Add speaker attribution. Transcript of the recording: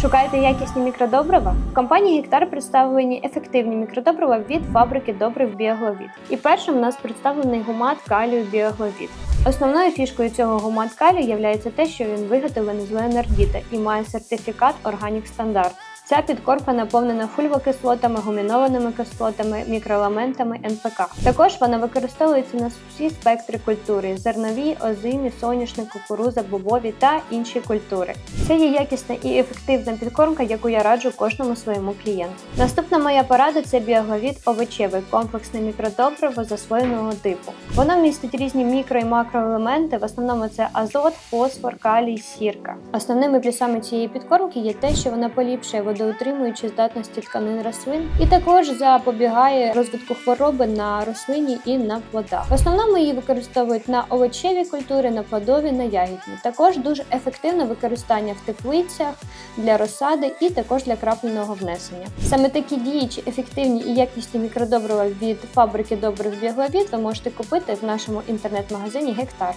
Speaker 1: Шукаєте якісні мікродобрива? В компанії Гектар представлені ефективні мікродобрива від фабрики добрив Біогловід. І першим у нас представлений гумат калію Біогловід. Основною фішкою цього гумат калію є те, що він виготовлений з ленардіта і має сертифікат Organic Standard. Ця підкорка наповнена фульвокислотами, гумінованими кислотами, мікроелементами НПК. Також вона використовується на всі спектри культури: зернові, озимі, соняшник, кукуруза, бобові та інші культури. Це є якісна і ефективна підкормка, яку я раджу кожному своєму клієнту. Наступна моя порада це біоглавіт овочевий комплексне мікродобриво засвоєного типу. Воно містить різні мікро і макроелементи. В основному це азот, фосфор, калій, сірка. Основними плюсами цієї підкормки є те, що вона поліпшує водоутримуючі здатності тканин рослин і також запобігає розвитку хвороби на рослині і на плодах. В основному її використовують на овочеві культури, на плодові, на ягідні. Також дуже ефективне використання в теплицях для розсади і також для крапельного внесення. Саме такі діючі, ефективні і якісні мікродобрива від фабрики добрив Біоглавіт ви можете купити в нашому інтернет-магазині Гектар.